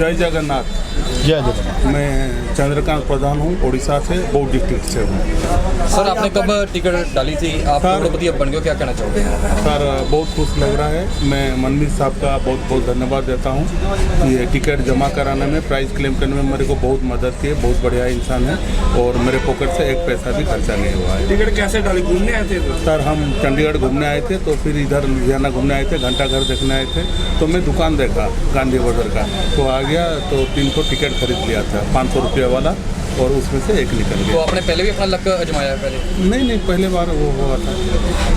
જય જગન્નાથ. जय जगन्नाथ मैं चंद्रकांत प्रधान हूँ उड़ीसा से बौद्ध डिस्ट्रिक्ट से हूँ। सर आपने कब टिकट डाली थी? आप सर- करोड़पति अब बन गए क्या कहना चाहोगे? सर बहुत खुश लग रहा है। मैं मनमीत साहब का बहुत बहुत धन्यवाद देता हूँ ये टिकट जमा कराने में प्राइस क्लेम करने में मेरे को बहुत मदद की है बहुत बढ़िया इंसान है और मेरे पॉकेट से एक पैसा भी खर्चा नहीं हुआ है। टिकट कैसे डाली? घूमने आए थे तो? सर हम चंडीगढ़ घूमने आए थे तो फिर इधर लुधियाना घूमने आए थे घंटा घर देखने आए थे तो मैं दुकान देखा गांधी बाज़ार का। तो आ गया तो तीन सौ टिकट खरीद लिया था पाँच सौ रुपये वाला और उसमें से एक निकल तो गया आपने पहले भी अपना लक अजमाया है पहले नहीं नहीं पहले बार वो हुआ था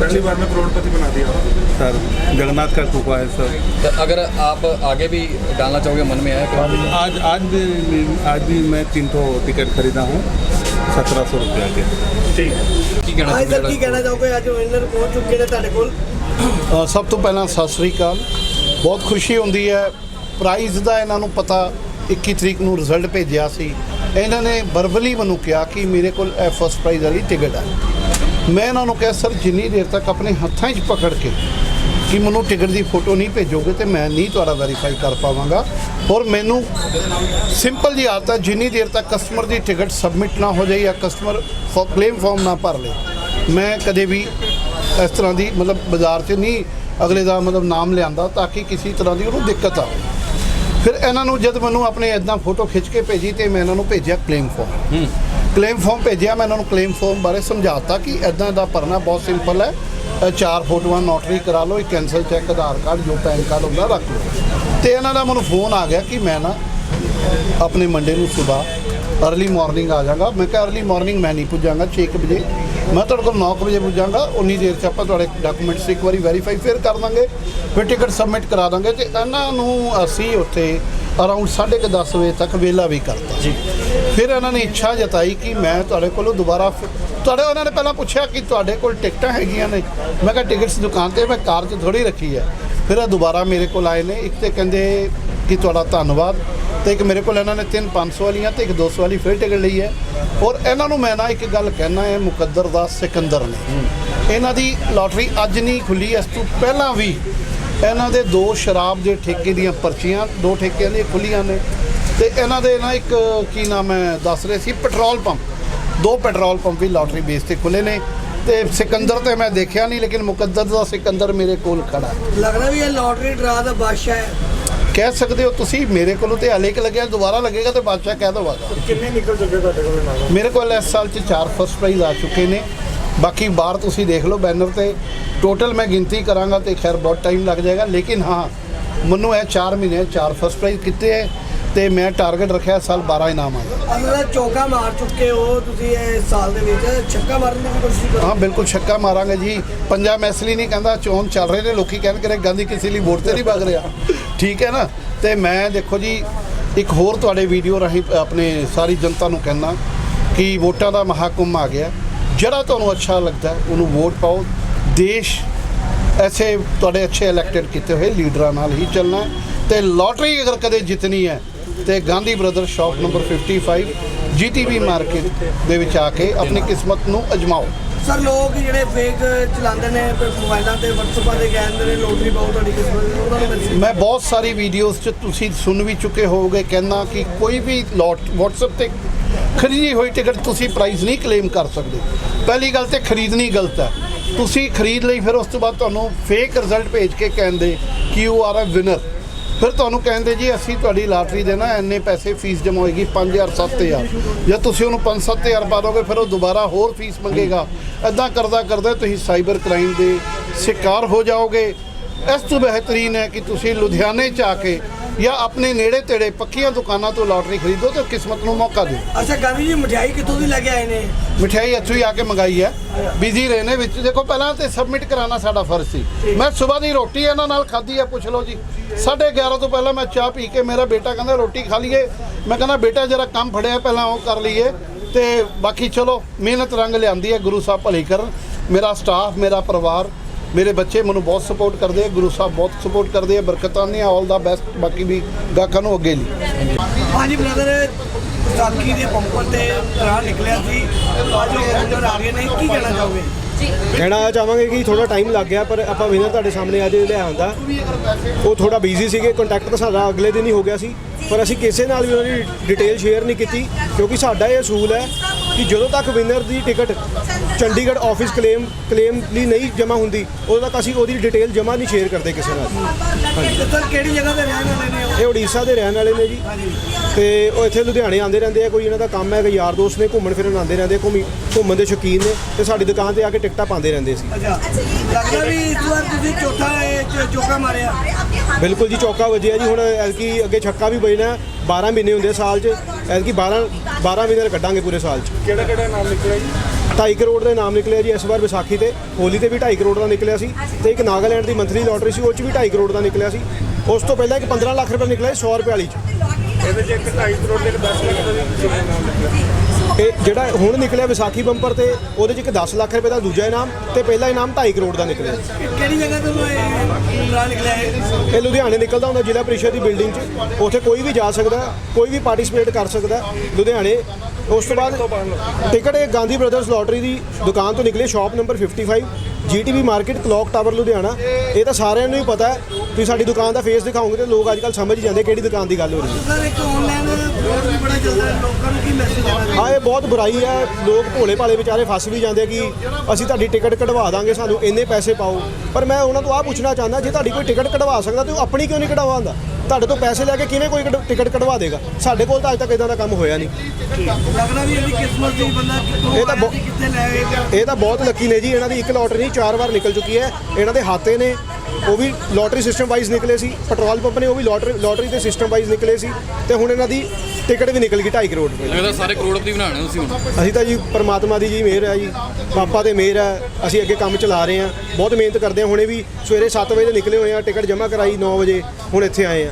पहली बार में करोड़पति बना दिया सर जगन्नाथ का कृपा है सर तो अगर आप आगे भी डालना चाहोगे मन में है तो आज आज भी आज भी मैं तीन सौ टिकट खरीदा हूँ सत्रह सौ रुपये के की कहना ਹਾਂਜੀ ਸਰ ਕੀ चाहोगे ਕਹਿਣਾ ਚਾਹੋਗੇ ਅੱਜ ਵਿਨਰ ਪਹੁੰਚ ਚੁੱਕੇ ਨੇ ਤੁਹਾਡੇ ਕੋਲ ਅ, ਸਭ ਤੋਂ ਪਹਿਲਾਂ ਸਤਿ ਸ੍ਰੀ ਅਕਾਲ ਬਹੁਤ ਖੁਸ਼ੀ ਹੁੰਦੀ ਹੈ ਪ੍ਰਾਈਜ਼ ਦਾ ਇਹਨਾਂ ਨੂੰ ਪਤਾ 21 ਤਰੀਕ ਨੂੰ ਰਿਜ਼ਲਟ ਭੇਜਿਆ ਸੀ। ਇਹਨਾਂ ਨੇ ਵਰਬਲੀ ਮੈਨੂੰ ਕਿਹਾ ਕਿ ਮੇਰੇ ਕੋਲ ਇਹ ਫਸਟ ਪ੍ਰਾਈਜ਼ ਵਾਲੀ ਟਿਕਟ ਹੈ ਮੈਂ ਇਹਨਾਂ ਨੂੰ ਕਿਹਾ ਸਰ ਜਿੰਨੀ ਦੇਰ ਤੱਕ ਆਪਣੇ ਹੱਥਾਂ 'ਚ ਪਕੜ ਕੇ ਕਿ ਮੈਨੂੰ ਟਿਕਟ ਦੀ ਫੋਟੋ ਨਹੀਂ ਭੇਜੋਗੇ ਤੇ ਮੈਂ ਨਹੀਂ ਤੁਹਾਡਾ ਵੈਰੀਫਾਈ ਕਰ ਪਾਵਾਂਗਾ। ਔਰ ਮੈਨੂੰ ਸਿੰਪਲ ਜੀ ਆਦਤ ਹੈ ਜਿੰਨੀ ਦੇਰ ਤੱਕ ਕਸਟਮਰ ਦੀ ਟਿਕਟ ਸਬਮਿਟ ਨਾ ਹੋ ਜਾਏ ਜਾਂ ਕਸਟਮਰ ਕਲੇਮ ਫਾਰਮ ਨਾ ਭਰ ਲੇ। ਮੈਂ ਕਦੇ ਵੀ ਇਸ ਤਰ੍ਹਾਂ ਦੀ ਮਤਲਬ ਬਾਜ਼ਾਰ 'ਚ ਨਹੀਂ ਅਗਲੇ ਦਾ ਮਤਲਬ ਨਾਮ ਲਿਆਂਦਾ ਤਾਂ ਕਿ ਕਿਸੇ ਤਰ੍ਹਾਂ ਦੀ ਉਹਨੂੰ ਦਿੱਕਤ ਆਵੇ ਫਿਰ ਇਹਨਾਂ ਨੂੰ ਜਦ ਮੈਨੂੰ ਆਪਣੇ ਇਦਾਂ ਫੋਟੋ ਖਿੱਚ ਕੇ ਭੇਜੀ ਤੇ ਮੈਂ ਇਹਨਾਂ ਨੂੰ ਭੇਜਿਆ ਕਲੇਮ ਫਾਰਮ ਕਲੇਮ ਫਾਰਮ ਭੇਜਿਆ ਮੈਂ ਇਹਨਾਂ ਨੂੰ ਕਲੇਮ ਫਾਰਮ ਬਾਰੇ ਸਮਝਾਤਾ ਕਿ ਇਦਾਂ ਦਾ ਭਰਨਾ ਬਹੁਤ ਸਿੰਪਲ ਹੈ। ਚਾਰ ਫੋਟੋਆਂ ਨੋਟਰੀ ਕਰਾ ਲਓ ਇੱਕ ਕੈਂਸਲ ਚੈੱਕ ਆਧਾਰ ਕਾਰਡ ਜੋ ਪੈਨ ਕਾਰਡ ਹੁੰਦਾ ਰੱਖ ਲਓ। ਤੇ ਇਹਨਾਂ ਦਾ ਮੈਨੂੰ ਫੋਨ ਆ ਗਿਆ ਕਿ ਮੈਂ ਨਾ ਆਪਣੇ ਮੰਡੇ ਨੂੰ ਸਵੇਰ ਅਰਲੀ ਮਾਰਨਿੰਗ ਆ ਜਾਗਾ ਮੈਂ ਕਿਹਾ ਅਰਲੀ ਮਾਰਨਿੰਗ ਮੈਂ ਨਹੀਂ ਪੁੱਜਾਂਗਾ 6 ਵਜੇ। ਮੈਂ ਤੁਹਾਡੇ ਕੋਲ 9 ਵਜੇ ਪੁੱਜਾਂਗਾ। ਉਨੀ ਦੇਰ ਚ ਆਪਾਂ ਤੁਹਾਡੇ ਡਾਕੂਮੈਂਟਸ ਇੱਕ ਵਾਰੀ ਵੈਰੀਫਾਈ ਫਿਰ ਕਰ ਦਾਂਗੇ। ਫਿਰ ਟਿਕਟ ਸਬਮਿਟ ਕਰਾ ਦਾਂਗੇ ਤੇ ਇਹਨਾਂ ਨੂੰ ਅਸੀਂ ਉੱਥੇ ਅਰਾਊਂਡ 10:30 ਵਜੇ ਤੱਕ ਵੇਲਾ ਵੀ ਕਰਤਾ ਜੀ। ਫਿਰ ਇਹਨਾਂ ਨੇ ਇੱਛਾ ਜਤਾਈ ਕਿ ਮੈਂ ਤੁਹਾਡੇ ਕੋਲੋਂ ਦੁਬਾਰਾ ਤੁਹਾਡੇ ਉਹਨਾਂ ਨੇ ਪਹਿਲਾਂ ਪੁੱਛਿਆ ਕਿ ਤੁਹਾਡੇ ਕੋਲ ਟਿਕਟਾਂ ਹੈਗੀਆਂ ਨੇ। ਮੈਂ ਕਿਹਾ ਟਿਕਟਸ ਦੁਕਾਨ ਤੇ ਮੈਂ ਕਾਰ 'ਚ ਥੋੜੀ ਰੱਖੀ ਹੈ। ਫਿਰ ਇਹ ਦੁਬਾਰਾ ਮੇਰੇ ਕੋਲ ਆਏ ਨੇ। ਇੱਕ ਤੇ ਕਹਿੰਦੇ ਕਿ ਤੁਹਾਡਾ ਧੰਨਵਾਦ। ਤੇ ਇੱਕ ਮੇਰੇ ਕੋਲ ਇਹਨਾਂ ਨੇ ਤਿੰਨ 500 ਵਾਲੀਆਂ ਤੇ ਇੱਕ 200 ਵਾਲੀ ਫਿਰ ਟਿਕਟ ਲਈ ਹੈ। ਔਰ ਇਹਨਾਂ ਨੂੰ ਮੈਂ ਨਾ ਇੱਕ ਗੱਲ ਕਹਿਣਾ ਹੈ, ਮੁਕੱਦਰ ਦਾ ਸਿਕੰਦਰ ਨੇ। ਇਹਨਾਂ ਦੀ ਲਾਟਰੀ ਅੱਜ ਨਹੀਂ ਖੁੱਲੀ, ਇਸ ਤੋਂ ਪਹਿਲਾਂ ਵੀ ਇਹਨਾਂ ਦੇ ਦੋ ਸ਼ਰਾਬ ਦੇ ਠੇਕੇ ਦੀਆਂ ਪਰਚੀਆਂ, ਦੋ ਠੇਕਿਆਂ ਦੀਆਂ ਖੁੱਲੀਆਂ ਨੇ। ਤੇ ਇਹਨਾਂ ਦੇ ਨਾ ਇੱਕ ਕੀ ਨਾਮ ਹੈ, ਦੱਸ ਰਹੇ ਸੀ, ਪੈਟਰੋਲ ਪੰਪ। ਦੋ ਪੈਟਰੋਲ ਪੰਪ ਵੀ ਲਾਟਰੀ ਬੇਸ ਤੇ ਖੁੱਲੇ ਨੇ। ਤੇ ਸਿਕੰਦਰ ਤੇ ਮੈਂ ਦੇਖਿਆ ਨਹੀਂ, ਲੇਕਿਨ ਮੁਕੱਦਰ ਦਾ ਸਿਕੰਦਰ ਮੇਰੇ ਕੋਲ ਖੜਾ। ਹੈ। ਲੱਗਦਾ ਵੀ ਇਹ ਲੋਟਰੀ ਡਰਾ ਦਾ ਬਾਦਸ਼ਾਹ ਹੈ। ਕਹਿ ਸਕਦੇ ਹੋ ਤੁਸੀਂ ਮੇਰੇ ਕੋਲੋਂ ਤੇ ਹਲੇ ਇੱਕ ਲੱਗਿਆ ਦੁਬਾਰਾ ਲੱਗੇਗਾ ਤੇ ਬਾਦਸ਼ਾਹ ਕਹਿ ਦਵਾਗਾ ਕਿੰਨੇ ਨਿਕਲ ਚੁੱਕੇ ਤੁਹਾਡੇ ਕੋਲ ਨਾਲ? ਮੇਰੇ ਕੋਲ ਇਸ ਸਾਲ ਚ ਚਾਰ ਫਸਟ ਪ੍ਰਾਈਜ਼ ਆ ਚੁੱਕੇ ਨੇ। ਬਾਕੀ ਬਾਹਰ ਤੁਸੀਂ ਦੇਖ ਲਓ ਬੈਨਰ ਤੇ। ਟੋਟਲ ਮੈਂ ਗਿਣਤੀ ਕਰਾਂਗਾ ਤੇ ਖੈਰ ਬਹੁਤ ਟਾਈਮ ਲੱਗ ਜਾਏਗਾ ਲੇਕਿਨ ਹਾਂ ਮੈਨੂੰ ਇਹ 4 ਮਹੀਨੇ ਚਾਰ ਫਸਟ ਪ੍ਰਾਈਜ਼ ਕੀਤੇ ਹੈ ਤੇ ਮੈਂ ਟਾਰਗੇਟ ਰੱਖਿਆ ਇਸ ਸਾਲ 12 ਇਨਾਮ ਆਏ ਅਗਲਾ ਚੌਕਾ ਮਾਰ ਚੁੱਕੇ ਹੋ ਤੁਸੀਂ ਇਹ ਸਾਲ ਦੇ ਵਿੱਚ ਛੱਕਾ ਮਾਰਨ ਦੀ ਵੀ ਕੋਸ਼ਿਸ਼ ਕਰੋ। ਹਾਂ ਬਿਲਕੁਲ ਛੱਕਾ ਮਾਰਾਂਗੇ ਜੀ। ਪੰਜਾਬ ਮੈਂ ਇਸ ਲਈ ਨਹੀਂ ਕਹਿੰਦਾ ਚੋਣ ਚੱਲ ਰਹੇ ਨੇ ਲੋਕੀ ਕਹਿਣ ਕਿ ਗਾਂਧੀ ਕਿਸੇ ਲਈ ਵੋਟ ਤੇ ਨਹੀਂ ਵਗ ਰਿਹਾ। ਠੀਕ ਹੈ ਨਾ? ਤੇ ਮੈਂ ਦੇਖੋ ਜੀ, ਇੱਕ ਹੋਰ ਤੁਹਾਡੇ ਵੀਡੀਓ ਰਾਹੀਂ ਆਪਣੇ ਸਾਰੀ ਜਨਤਾ ਨੂੰ ਕਹਿਣਾ ਕਿ ਵੋਟਾਂ ਦਾ ਮਹਾਕੁੰਮ ਆ ਗਿਆ। ਜਿਹੜਾ ਤੁਹਾਨੂੰ ਅੱਛਾ ਲੱਗਦਾ, ਉਹਨੂੰ ਵੋਟ ਪਾਓ। ਦੇਸ਼ ਐਸੇ ਤੁਹਾਡੇ ਅੱਛੇ ਇਲੈਕਟਡ ਕੀਤੇ ਹੋਏ ਲੀਡਰਾਂ ਨਾਲ ਹੀ ਚੱਲਣਾ ਹੈ। ਤੇ ਲੋਟਰੀ ਅਗਰ ਕਦੇ ਜਿੱਤਣੀ ਹੈ, ਤੇ Gandhi brother shop number 55 GTB market ਦੇ ਵਿੱਚ ਆ ਕੇ ਆਪਣੀ ਕਿਸਮਤ ਨੂੰ ਅਜਮਾਓ। ਸਰ, ਲੋਕ ਜਿਹੜੇ ਫੇਕ ਚਲਾਉਂਦੇ ਨੇ ਤੇ ਮੋਬਾਈਲਾਂ ਤੇ WhatsApp ਤੇ ਕਹਿੰਦੇ ਨੇ ਲੋਟਰੀ ਪਾਓ ਤੁਹਾਡੀ ਕਿਸਮਤ ਉਹਨਾਂ ਨੂੰ ਮੈਸੇਜ ਮੈਂ ਬਹੁਤ ਸਾਰੀ ਵੀਡੀਓਜ਼ 'ਚ ਤੁਸੀਂ ਸੁਣ ਵੀ ਚੁੱਕੇ ਹੋਵੋਗੇ, ਕਹਿੰਦਾ ਕਿ ਕੋਈ ਵੀ ਲੋਟ WhatsApp ਤੇ ਖਰੀਦੀ ਹੋਈ ਟਿਕਟ ਤੁਸੀਂ ਪ੍ਰਾਈਸ ਨਹੀਂ ਕਲੇਮ ਕਰ ਸਕਦੇ। ਪਹਿਲੀ ਗੱਲ ਤੇ ਖਰੀਦਣੀ ਗਲਤ ਹੈ। ਤੁਸੀਂ ਖਰੀਦ ਲਈ, ਫਿਰ ਉਸ ਤੋਂ ਬਾਅਦ ਤੁਹਾਨੂੰ ਫੇਕ ਰਿਜ਼ਲਟ ਭੇਜ ਕੇ ਕਹਿੰਦੇ ਕਿ ਯੂ ਆਰ ਅ ਵਿਨਰ ਫਿਰ ਤੁਹਾਨੂੰ ਕਹਿੰਦੇ ਜੀ, ਅਸੀਂ ਤੁਹਾਡੀ ਲਾਟਰੀ ਦੇ ਨਾ ਇੰਨੇ ਪੈਸੇ ਫੀਸ ਜਮ੍ਹਾਂ ਹੋਏਗੀ 5000 7000 ਜੇ ਤੁਸੀਂ ਉਹਨੂੰ 5-7000 ਪਾ ਦੋਗੇ, ਫਿਰ ਉਹ ਦੁਬਾਰਾ ਹੋਰ ਫੀਸ ਮੰਗੇਗਾ। ਐਦਾਂ ਕਰਦਾ ਕਰਦਾ ਤੁਸੀਂ ਸਾਈਬਰ ਕ੍ਰਾਈਮ ਦੇ ਸ਼ਿਕਾਰ ਹੋ ਜਾਓਗੇ। ਇਸ ਤੋਂ ਬਿਹਤਰੀਨ ਹੈ ਕਿ ਤੁਸੀਂ ਲੁਧਿਆਣੇ ਚ ਆ ਕੇ ਜਾਂ ਆਪਣੇ ਨੇੜੇ ਤੇੜੇ ਪੱਕੀਆਂ ਦੁਕਾਨਾਂ ਤੋਂ ਲਾਟਰੀ ਖਰੀਦੋ ਤੇ ਕਿਸਮਤ ਨੂੰ ਮੌਕਾ ਦਿਓ। ਅੱਛਾ ਗਾਂਧੀ ਜੀ ਮਠਿਆਈ ਕਿੱਥੋਂ ਦੀ ਲੈ ਕੇ ਆਏ ਨੇ? ਮਠਿਆਈ ਇੱਥੋਂ ਹੀ ਆ ਕੇ ਮੰਗਾਈ ਹੈ। ਬਿਜ਼ੀ ਰਹੇ ਨੇ ਵਿੱਚ। ਦੇਖੋ ਪਹਿਲਾਂ ਤੇ ਸਬਮਿਟ ਕਰਾਉਣਾ ਸਾਡਾ ਫਰਜ਼ ਸੀ। ਮੈਂ ਸਵੇਰ ਦੀ ਰੋਟੀ ਇਹਨਾਂ ਨਾਲ ਖਾਧੀ ਹੈ ਪੁੱਛ ਲਓ ਜੀ। 11:30 ਤੋਂ ਪਹਿਲਾਂ ਮੈਂ ਚਾਹ ਪੀ ਕੇ ਮੇਰਾ ਬੇਟਾ ਕਹਿੰਦਾ ਰੋਟੀ ਖਾ ਲਈਏ। ਮੈਂ ਕਹਿੰਦਾ ਬੇਟਾ ਜਰਾ ਕੰਮ ਫੜਿਆ ਪਹਿਲਾਂ ਉਹ ਕਰ ਲਈਏ। ਤੇ ਬਾਕੀ ਚਲੋ ਮਿਹਨਤ ਰੰਗ ਲਿਆਂਦੀ ਹੈ ਗੁਰੂ ਸਾਹਿਬ ਭਲੀ ਕਰਨ। ਮੇਰਾ ਸਟਾਫ ਮੇਰਾ ਪਰਿਵਾਰ ਮੇਰੇ ਬੱਚੇ ਮੈਨੂੰ ਬਹੁਤ ਸਪੋਰਟ ਕਰਦੇ ਆ, ਗੁਰੂ ਸਾਹਿਬ ਬਹੁਤ ਸਪੋਰਟ ਕਰਦੇ ਆ, ਬਰਕਤਾਂ ਨੇ ਆਲ ਦਾ ਬੈਸਟ ਬਾਕੀ ਵੀ ਗਾਹਕਾਂ ਨੂੰ ਅੱਗੇ ਲਈ। ਹਾਂਜੀ ਬ੍ਰਦਰ ਸਾਕੀ ਦੇ ਪੰਪਰ ਤੇ ਰਾਹ ਨਿਕਲਿਆ ਸੀ। ਅੱਜ ਉਹ ਆ ਗਏ ਨੇ, ਕੀ ਕਹਿਣਾ ਚਾਹੋਗੇ? ਕਹਿਣਾ ਚਾਹਾਂਗੇ ਕਿ ਥੋੜਾ ਟਾਈਮ ਲੱਗ ਗਿਆ ਪਰ ਆਪਾਂ ਵਿਨਰ ਤੁਹਾਡੇ ਸਾਹਮਣੇ ਅੱਜ ਲਿਆਂਦਾ ਉਹ ਥੋੜਾ ਬਿਜ਼ੀ ਸੀਗੇ ਕੰਟੈਕਟ ਤਾਂ ਸਾਡਾ ਅਗਲੇ ਦਿਨ ਹੀ ਹੋ ਗਿਆ ਸੀ ਪਰ ਅਸੀਂ ਕਿਸੇ ਨਾਲ ਵੀ ਉਹਨਾਂ ਦੀ ਡਿਟੇਲ ਸ਼ੇਅਰ ਨਹੀਂ ਕੀਤੀ ਕਿਉਂਕਿ ਸਾਡਾ ਇਹ ਅਸੂਲ ਹੈ ਕਿ ਜਦੋਂ ਤੱਕ ਵਿਨਰ ਦੀ ticket Chandigarh office claim claim ਲਈ ਨਹੀਂ ਜਮ੍ਹਾਂ ਹੁੰਦੀ ਉਦੋਂ ਤੱਕ ਅਸੀਂ ਉਹਦੀ ਡਿਟੇਲ ਜਮ੍ਹਾਂ ਨਹੀਂ ਸ਼ੇਅਰ ਕਰਦੇ ਕਿਸੇ ਨਾਲ। ਸਰ ਕਿਹੜੀ ਜਗ੍ਹਾ ਤੇ ਰਹਿਣ ਵਾਲੇ ਨੇ ਇਹ ਉੜੀਸਾ ਦੇ ਰਹਿਣ ਵਾਲੇ ਨੇ ਜੀ। ਤੇ ਉਹ ਇੱਥੇ ਲੁਧਿਆਣੇ ਆਉਂਦੇ ਰਹਿੰਦੇ ਆ ਕੋਈ ਇਹਨਾਂ ਦਾ ਕੰਮ ਹੈ ਕਿ ਯਾਰ ਦੋਸਤ ਨੇ ਘੁੰਮਣ ਫਿਰਨ ਆਉਂਦੇ ਰਹਿੰਦੇ ਆ, ਘੁੰਮੀ ਘੁੰਮਣ ਦੇ ਸ਼ੌਕੀਨ ਨੇ ਤੇ ਸਾਡੀ ਦੁਕਾਨ ਤੇ ਆ ਕੇ ਟਿਕਟਾਂ ਪਾਉਂਦੇ ਰਹਿੰਦੇ ਸੀ। ਅੱਛਾ ਲੱਗਦਾ ਵੀ ਇਸ ਵਾਰ ਤੁਸੀਂ ਚੌਥਾ ਇਹ ਚ- ਚੌਕਾ ਮਾਰਿਆ। ਬਿਲਕੁਲ ਜੀ ਚੌਕਾ ਵੱਜਿਆ ਜੀ। ਹੁਣ ਐਲਕੀ ਅੱਗੇ ਛੱਕਾ ਵੀ ਵੱਜਣਾ 12 ਮਹੀਨੇ ਹੁੰਦੇ ਆ ਸਾਲ 'ਚ। ਐਲਕੀ 12 12 ਮਹੀਨੇ ਕੱਢਾਂਗੇ ਪੂਰੇ ਸਾਲ 'ਚ। ਕਿਹੜਾ ਕਿਹੜਾ ਨਾਮ ਨਿਕਲਿਆ ਜੀ? 2.5 ਕਰੋੜ ਦੇ ਨਾਮ ਨਿਕਲਿਆ ਜੀ ਇਸ ਵਾਰ ਵਿਸਾਖੀ ਤੇ। ਹੋਲੀ ਤੇ ਵੀ 2.5 ਕਰੋੜ ਦਾ ਨਿਕਲਿਆ ਸੀ ਤੇ ਇੱਕ ਨਾਗਾਲੈਂਡ ਦੀ ਮੰਥਲੀ ਲੋਟਰੀ ਸੀ ਉਹ 'ਚ ਵੀ 2.5 ਕਰੋੜ ਦਾ ਨਿਕਲਿਆ ਸੀ। ਉਸ ਤੋਂ ਪਹਿਲਾਂ ਇੱਕ 15 ਲੱਖ ਰੁਪਏ ਨਿਕਲਿਆ ਸੀ 100 ਰੁਪਏ ਵਾਲੀ 'ਚ। ਇਹਦੇ ਚ ਇੱਕ 2.5 ਕਰੋੜ ਦੇ ਇੱਕ 10 ਲੱਖ ਦਾ ਵੀ ਕਿਸੇ ਦਾ ਨਾਮ ਨਿਕਲਿਆ ਇਹ ਜਿਹੜਾ ਹੁਣ ਨਿਕਲਿਆ ਵਿਸਾਖੀ ਬੰਪਰ ਤੇ ਉਹਦੇ 'ਚ ਇੱਕ 10 ਲੱਖ ਰੁਪਏ ਦਾ ਦੂਜਾ ਇਨਾਮ ਤੇ ਪਹਿਲਾ ਇਨਾਮ 2.5 ਕਰੋੜ ਦਾ ਨਿਕਲਿਆ। ਕਿਹੜੀ ਜਗ੍ਹਾ ਤੋਂ ਇਹ ਡਰਾ ਨਿਕਲਿਆ ਇਹ? ਲੁਧਿਆਣੇ ਨਿਕਲਦਾ ਹੁੰਦਾ ਜ਼ਿਲ੍ਹਾ ਪ੍ਰੀਸ਼ਦ ਦੀ ਬਿਲਡਿੰਗ 'ਚ। ਉੱਥੇ ਕੋਈ ਵੀ ਜਾ ਸਕਦਾ ਕੋਈ ਵੀ ਪਾਰਟਿਸਿਪੇਟ ਕਰ ਸਕਦਾ। ਲੁਧਿਆਣੇ। ਉਸ ਤੋਂ ਬਾਅਦ ਟਿਕਟ ਇਹ ਗਾਂਧੀ ਬ੍ਰਦਰਸ ਲੋਟਰੀ ਦੀ ਦੁਕਾਨ ਤੋਂ ਨਿਕਲੇ shop number 55 GTB market clock tower Ludhiana. ਇਹ ਤਾਂ ਸਾਰਿਆਂ ਨੂੰ ਹੀ ਪਤਾ ਹੈ ਵੀ ਸਾਡੀ ਦੁਕਾਨ ਦਾ ਫੇਸ ਦਿਖਾਉਂਗੇ ਤੇ ਲੋਕ ਅੱਜ ਕੱਲ੍ਹ ਸਮਝ ਹੀ ਜਾਂਦੇ ਕਿਹੜੀ ਦੁਕਾਨ ਦੀ ਗੱਲ ਹੋ ਰਹੀ ਹੈ। ਸਰ ਇੱਕ ਆਨਲਾਈਨ ਹੈ ਹਾਂ ਇਹ ਬਹੁਤ ਬੁਰਾਈ ਹੈ। ਲੋਕ ਭੋਲੇ ਭਾਲੇ ਵਿਚਾਰੇ ਫਸ ਵੀ ਜਾਂਦੇ ਕਿ ਅਸੀਂ ਤੁਹਾਡੀ ਟਿਕਟ ਕਢਵਾ ਦਾਂਗੇ, ਸਾਨੂੰ ਇੰਨੇ ਪੈਸੇ ਪਾਓ। ਪਰ ਮੈਂ ਉਹਨਾਂ ਤੋਂ ਆਹ ਪੁੱਛਣਾ ਚਾਹੁੰਦਾ, ਜੇ ਤੁਹਾਡੀ ਕੋਈ ਟਿਕਟ ਕਢਵਾ ਸਕਦਾ, ਤੇ ਉਹ ਆਪਣੀ ਕਿਉਂ ਨਹੀਂ ਕਢਵਾਉਂਦਾ? ਤੁਹਾਡੇ ਤੋਂ ਪੈਸੇ ਲੈ ਕੇ ਕਿਵੇਂ ਕੋਈ ਟਿਕਟ ਕਢਵਾ ਦੇਗਾ? ਸਾਡੇ ਕੋਲ ਤਾਂ ਅੱਜ ਤੱਕ ਇਦਾਂ ਦਾ ਕੰਮ ਹੋਇਆ ਨਹੀਂ। ਲੱਗਦਾ ਵੀ ਇਹਦੀ ਕਿਸਮਤ ਦੀ ਬੰਦਾ ਇਹ ਤਾਂ ਸੀ, ਕਿੱਥੇ ਲੈ ਆਏਗਾ ਇਹ ਤਾਂ ਬਹੁਤ ਲੱਕੀ ਨੇ ਜੀ ਇਹਨਾਂ ਦੀ ਇੱਕ ਲੋਟਰੀ ਨਹੀਂ ਚਾਰ ਵਾਰ ਨਿਕਲ ਚੁੱਕੀ ਹੈ। ਇਹਨਾਂ ਦੇ ਹਾਤੇ ਨੇ ਉਹ ਵੀ ਲੋਟਰੀ ਸਿਸਟਮ ਵਾਈਜ਼ ਨਿਕਲੇ ਸੀ। ਪੈਟਰੋਲ ਪੰਪ ਨੇ ਉਹ ਵੀ ਲੋਟਰੀ ਲੋਟਰੀ ਦੇ ਸਿਸਟਮ ਵਾਈਜ਼ ਨਿਕਲੇ ਸੀ। ਤੇ ਹੁਣ ਇਹਨਾਂ ਦੀ ਟਿਕਟ ਵੀ ਨਿਕਲ ਗਈ 2.5 ਕਰੋੜ ਰੁਪਏ ਲੱਗਦਾ ਸਾਰੇ ਕਰੋੜਪਤੀ ਬਣਾਉਣੇ ਤੁਸੀਂ ਹੁਣ। ਅਸੀਂ ਤਾਂ ਜੀ ਪਰਮਾਤਮਾ ਦੀ ਜੀ ਮਿਹਰ ਹੈ ਜੀ। ਪਾਪਾ ਤੇ ਮਿਹਰ ਹੈ। ਅਸੀਂ ਅੱਗੇ ਕੰਮ ਚਲਾ ਰਹੇ ਹਾਂ। ਬਹੁਤ ਮਿਹਨਤ ਕਰਦੇ ਹਾਂ। ਹੁਣੇ ਵੀ ਸਵੇਰੇ 7 ਵਜੇ ਦੇ ਨਿਕਲੇ ਹੋਏ ਆ ਟਿਕਟ ਜਮ੍ਹਾਂ ਕਰਾਈ 9 ਵਜੇ। ਹੁਣ ਇੱਥੇ ਆਏ ਆ